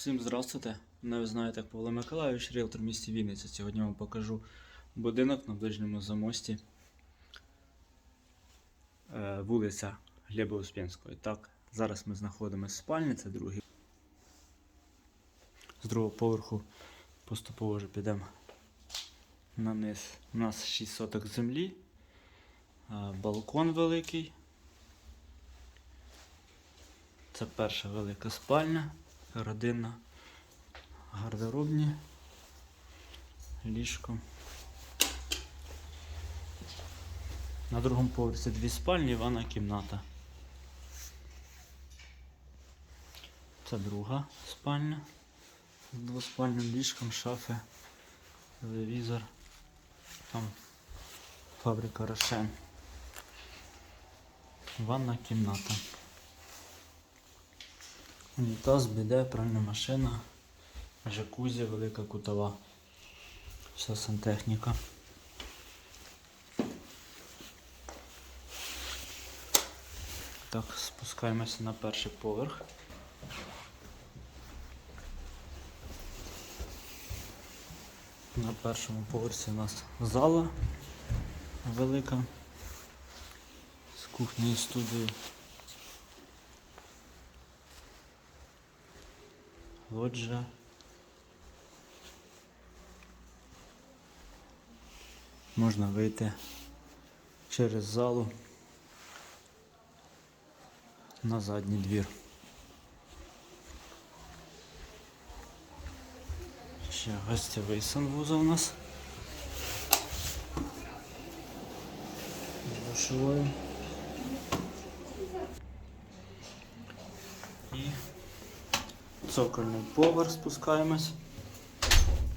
Всім здравствуйте. Мене ви знаєте як Павло Миколайович, ріелтор в місті Вінниця. Сьогодні вам покажу будинок на ближньому замості. Е, вулиця Глеба Успенського. Так, зараз ми знаходимося в спальні, це другий. З другого поверху поступово вже підемо на низ. У нас 6 соток землі, е, балкон великий. Це перша велика спальня, родинна, гардеробні, ліжко. На другому поверсі дві спальні, ванна кімната. Це друга спальня з двоспальним ліжком, шафи, телевізор. Там фабрика Рошен. Ванна кімната. Унітаз, біде, пральна машина, джакузі, велика кутова. Вся сантехніка. Так, спускаємося на перший поверх. На першому поверсі у нас зала велика з кухнею і студією. Лоджія. Можна вийти через залу на задній двір. Ще гостєвий санвузол у нас. З. І цокольний поверх спускаємось.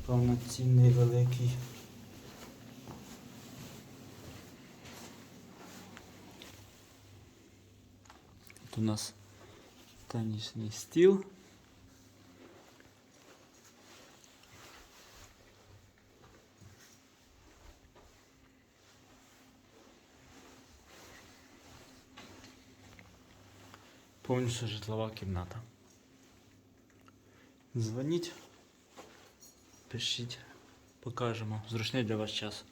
Повноцінний великий. Тут у нас тенісний стіл. Повністю житлова кімната. Дзвоніть, пишіть, покажемо. Зручний для вас час.